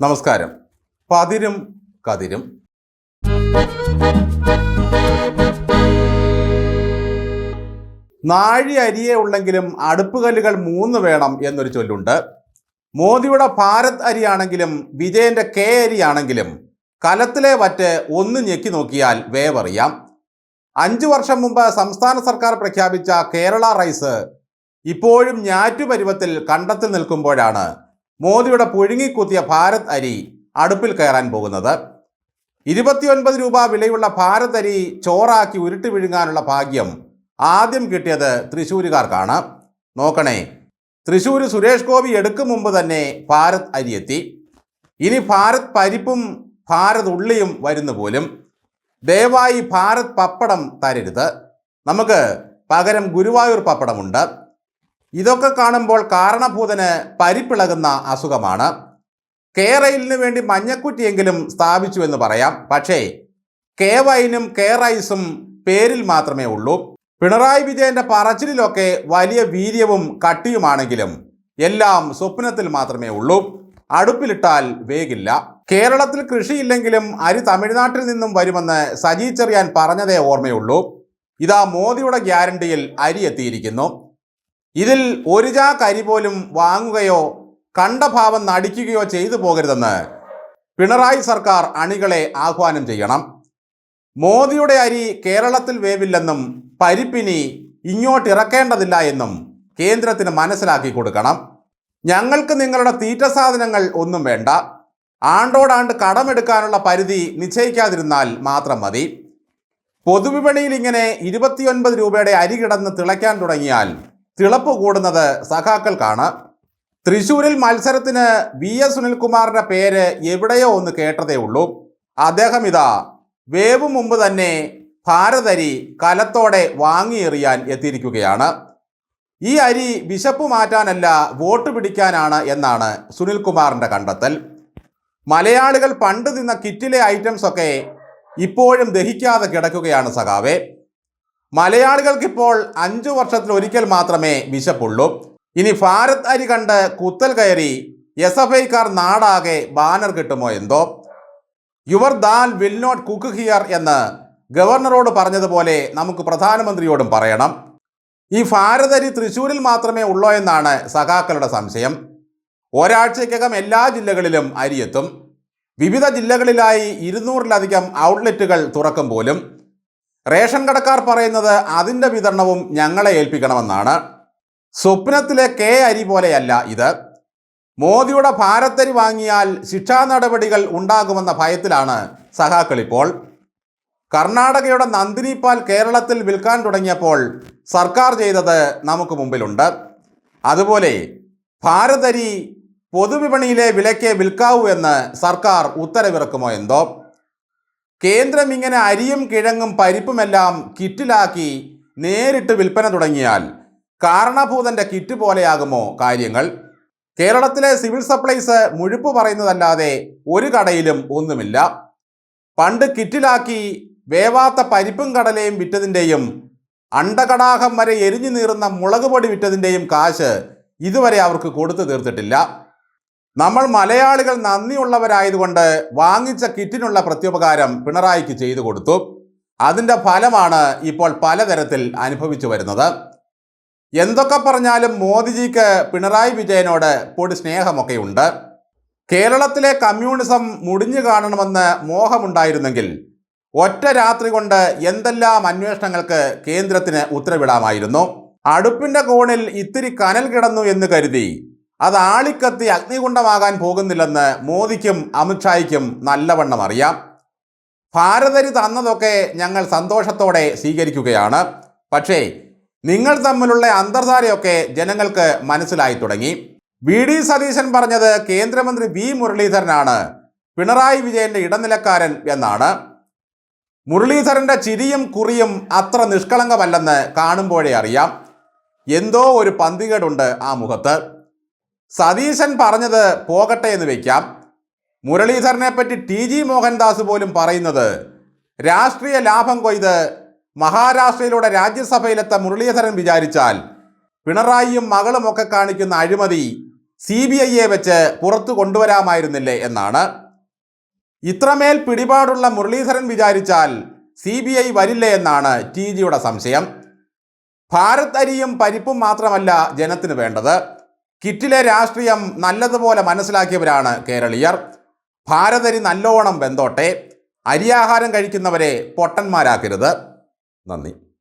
നമസ്കാരം. പതിരും കതിരും. നാഴി അരിയെ ഉള്ളെങ്കിലും അടുപ്പുകല്ലുകൾ മൂന്ന് വേണം എന്നൊരു ചൊല്ലുണ്ട്. മോദിയുടെ ഭാരത് അരിയാണെങ്കിലും വിജയന്റെ കെ അരിയാണെങ്കിലും കലത്തിലെ വറ്റ് ഒന്ന് ഞെക്കി നോക്കിയാൽ വേവറിയാം. അഞ്ചു വർഷം മുമ്പ് സംസ്ഥാന സർക്കാർ പ്രഖ്യാപിച്ച കേരള റൈസ് ഇപ്പോഴും ഞാറ്റുപരുവത്തിൽ കണ്ടത്തിൽ നിൽക്കുമ്പോഴാണ് മോദിയുടെ പുഴുങ്ങിക്കുത്തിയ ഭാരത് അരി അടുപ്പിൽ കയറാൻ പോകുന്നത്. ഇരുപത്തിയൊൻപത് രൂപ വിലയുള്ള ഭാരത് അരി ചോറാക്കി ഉരുട്ടി വിഴുങ്ങാനുള്ള ഭാഗ്യം ആദ്യം കിട്ടിയത് തൃശ്ശൂരുകാർക്കാണ്. നോക്കണേ തൃശ്ശൂർ സുരേഷ് ഗോപി എടുക്കും മുമ്പ് തന്നെ ഭാരത് അരി എത്തി. ഇനി ഭാരത് പരിപ്പും ഭാരത് ഉള്ളിയും വരുന്നു പോലും. ദയവായി ഭാരത് പപ്പടം തരരുത്. നമുക്ക് പകരം ഗുരുവായൂർ പപ്പടമുണ്ട്. ഇതൊക്കെ കാണുമ്പോൾ കാരണഭൂതന് പരിപ്പിളകുന്ന അസുഖമാണ്. കേരയിലിന് വേണ്ടി മഞ്ഞക്കുറ്റിയെങ്കിലും സ്ഥാപിച്ചു എന്ന് പറയാം. പക്ഷേ കെ വൈനും കെ റൈസും പേരിൽ മാത്രമേ ഉള്ളൂ. പിണറായി വിജയന്റെ പറച്ചിലൊക്കെ വലിയ വീര്യവും കട്ടിയുമാണെങ്കിലും എല്ലാം സ്വപ്നത്തിൽ മാത്രമേ ഉള്ളൂ. അടുപ്പിലിട്ടാൽ വേഗില്ല. കേരളത്തിൽ കൃഷിയില്ലെങ്കിലും അരി തമിഴ്നാട്ടിൽ നിന്നും വരുമെന്ന് സജി ചെറിയാൻ പറഞ്ഞതേ ഓർമ്മയുള്ളൂ. ഇതാ മോദിയുടെ ഗ്യാരണ്ടിയിൽ അരി എത്തിയിരിക്കുന്നു. ഇതിൽ ഒരു ചാ കരി പോലും വാങ്ങുകയോ കണ്ട ഭാവം നടിക്കുകയോ ചെയ്തു പോകരുതെന്ന് പിണറായി സർക്കാർ അണികളെ ആഹ്വാനം ചെയ്യണം. മോദിയുടെ അരി കേരളത്തിൽ വേവില്ലെന്നും പരിപ്പിനി ഇങ്ങോട്ടിറക്കേണ്ടതില്ല എന്നും കേന്ദ്രത്തിന് മനസ്സിലാക്കി കൊടുക്കണം. ഞങ്ങൾക്ക് നിങ്ങളുടെ തീറ്റ സാധനങ്ങൾ ഒന്നും വേണ്ട. ആണ്ടോടാണ്ട് കടമെടുക്കാനുള്ള പരിധി നിശ്ചയിക്കാതിരുന്നാൽ മാത്രം മതി. പൊതുവിപണിയിൽ ഇങ്ങനെ ഇരുപത്തിയൊൻപത് രൂപയുടെ അരി കിടന്ന് തിളയ്ക്കാൻ തുടങ്ങിയാൽ തിളപ്പ് കൂടുന്നത് സഖാക്കൾക്കാണ്. തൃശൂരിൽ മത്സരത്തിന് വി എസ് സുനിൽകുമാറിന്റെ പേര് എവിടെയോ ഒന്ന് കേട്ടതേ ഉള്ളൂ. അദ്ദേഹം ഇതാ വേവ് മുമ്പ് തന്നെ ഭാരതരി കലത്തോടെ വാങ്ങിയെറിയാൻ എത്തിയിരിക്കുകയാണ്. ഈ അരി വിശപ്പ് മാറ്റാനല്ല വോട്ട് പിടിക്കാനാണ് എന്നാണ് സുനിൽകുമാറിന്റെ കണ്ടെത്തൽ. മലയാളികൾ പണ്ട് തിന്ന കിറ്റിലെ ഐറ്റംസ് ഒക്കെ ഇപ്പോഴും ദഹിക്കാതെ കിടക്കുകയാണ് സഖാവേ. മലയാളികൾക്കിപ്പോൾ അഞ്ചു വർഷത്തിൽ ഒരിക്കൽ മാത്രമേ വിശപ്പുള്ളൂ. ഇനി ഭാരത് അരി കണ്ട് കുത്തൽ കയറി എസ് എഫ് ഐക്കാർ നാടാകെ ബാനർ കിട്ടുമോ എന്തോ? Your dal will not cook here എന്ന് ഗവർണറോട് പറഞ്ഞതുപോലെ നമുക്ക് പ്രധാനമന്ത്രിയോടും പറയണം. ഈ ഭാരത് അരി തൃശ്ശൂരിൽ മാത്രമേ ഉള്ളോ എന്നാണ് സഖാക്കളുടെ സംശയം. ഒരാഴ്ചയ്ക്കകം എല്ലാ ജില്ലകളിലും അരിയെത്തും വിവിധ ജില്ലകളിലായി ഇരുന്നൂറിലധികം ഔട്ട്ലെറ്റുകൾ തുറക്കും പോലും. റേഷൻ കടക്കാർ പറയുന്നത് അതിന്റെ വിതരണവും ഞങ്ങളെ ഏൽപ്പിക്കണമെന്നാണ്. സ്വപ്നത്തിലെ കെ അരി പോലെയല്ല ഇത്. മോദിയുടെ ഭാരത്തരി വാങ്ങിയാൽ ശിക്ഷാ നടപടികൾ ഉണ്ടാകുമെന്ന ഭയത്തിലാണ് സഹാക്കളിപ്പോൾ കർണാടകയുടെ നന്ദിനിപ്പാൽ കേരളത്തിൽ വിൽക്കാൻ തുടങ്ങിയപ്പോൾ സർക്കാർ ചെയ്തത് നമുക്ക് മുമ്പിലുണ്ട്. അതുപോലെ ഭാരതരി പൊതുവിപണിയിലെ വിലയ്ക്ക് വിൽക്കാവൂ എന്ന് സർക്കാർ ഉത്തരവിറക്കുമോ എന്തോ? കേന്ദ്രം ഇങ്ങനെ അരിയും കിഴങ്ങും പരിപ്പുമെല്ലാം കിറ്റിലാക്കി നേരിട്ട് വിൽപ്പന തുടങ്ങിയാൽ കാരണഭൂതന്റെ കിറ്റ് പോലെയാകുമോ കാര്യങ്ങൾ? കേരളത്തിലെ സിവിൽ സപ്ലൈസ് മുഴുപ്പ് പറയുന്നതല്ലാതെ ഒരു കടയിലും ഒന്നുമില്ല. പണ്ട് കിറ്റിലാക്കി വേവാത്ത പരിപ്പും കടലയും വിറ്റതിന്റെയും അണ്ടകടാഹം വരെ എരിഞ്ഞു നീറുന്ന മുളക് പൊടി വിറ്റതിന്റെയും കാശ് ഇതുവരെ അവർക്ക് കൊടുത്തു തീർത്തിട്ടില്ല. നമ്മൾ മലയാളികൾ നന്ദിയുള്ളവരായതുകൊണ്ട് വാങ്ങിച്ച കിറ്റിനുള്ള പ്രത്യുപകാരം പിണറായിക്ക് ചെയ്തു കൊടുത്തു. അതിന്റെ ഫലമാണ് ഇപ്പോൾ പലതരത്തിൽ അനുഭവിച്ചു വരുന്നത്. എന്തൊക്കെ പറഞ്ഞാലും മോദിജിക്ക് പിണറായി വിജയനോട് പൊടി സ്നേഹമൊക്കെയുണ്ട്. കേരളത്തിലെ കമ്മ്യൂണിസം മുടിഞ്ഞു കാണണമെന്ന് മോഹമുണ്ടായിരുന്നെങ്കിൽ ഒറ്റ രാത്രി കൊണ്ട് എന്തെല്ലാം അന്വേഷണങ്ങൾക്ക് കേന്ദ്രത്തിന് ഉത്തരവിടാമായിരുന്നു. അടുപ്പിന്റെ കോണിൽ ഇത്തിരി കനൽ കിടന്നു എന്ന് കരുതി അത് ആളിക്കത്തി അഗ്നികുണ്ഡമാകാൻ പോകുന്നില്ലെന്ന് മോദിക്കും അമിത്ഷായ്ക്കും നല്ലവണ്ണം അറിയാം. ഭാരതരി തന്നതൊക്കെ ഞങ്ങൾ സന്തോഷത്തോടെ സ്വീകരിക്കുകയാണ്. പക്ഷേ നിങ്ങൾ തമ്മിലുള്ള അന്തർധാരയൊക്കെ ജനങ്ങൾക്ക് മനസ്സിലായി തുടങ്ങി. വി ഡി സതീശൻ പറഞ്ഞത് കേന്ദ്രമന്ത്രി വി മുരളീധരനാണ്. പിണറായി വിജയന്റെ ഇടനിലക്കാരൻ എന്നാണ്. മുരളീധരന്റെ ചിരിയും കുറിയും അത്ര നിഷ്കളങ്കമല്ലെന്ന് കാണുമ്പോഴേ അറിയാം. എന്തോ ഒരു പന്തികേടുണ്ട് ആ മുഖത്ത്. സതീശൻ പറഞ്ഞത് പോകട്ടെ എന്ന് വയ്ക്കാം മുരളീധരനെ പറ്റി ടി ജി മോഹൻദാസ് പോലും പറയുന്നത് രാഷ്ട്രീയ ലാഭം കൊയ്ത് മഹാരാഷ്ട്രയിലൂടെ രാജ്യസഭയിലെത്ത മുരളീധരൻ വിചാരിച്ചാൽ പിണറായിയും മകളുമൊക്കെ കാണിക്കുന്ന അഴിമതി സി ബി ഐയെ വെച്ച് പുറത്തു കൊണ്ടുവരാമായിരുന്നില്ലേ എന്നാണ്. ഇത്രമേൽ പിടിപാടുള്ള മുരളീധരൻ വിചാരിച്ചാൽ സി ബി ഐ വരില്ലേ എന്നാണ് ടി ജിയുടെ സംശയം. ഭാരത് അരിയും പരിപ്പും മാത്രമല്ല ജനത്തിന് വേണ്ടത്. കിറ്റിലെ രാഷ്ട്രീയം നല്ലതുപോലെ മനസ്സിലാക്കിയവരാണ് കേരളീയർ. ഭാരതരി നല്ലോണം ബന്ധോട്ടെ അരിയാഹാരം കഴിക്കുന്നവരെ പൊട്ടന്മാരാക്കരുത്. നന്ദി.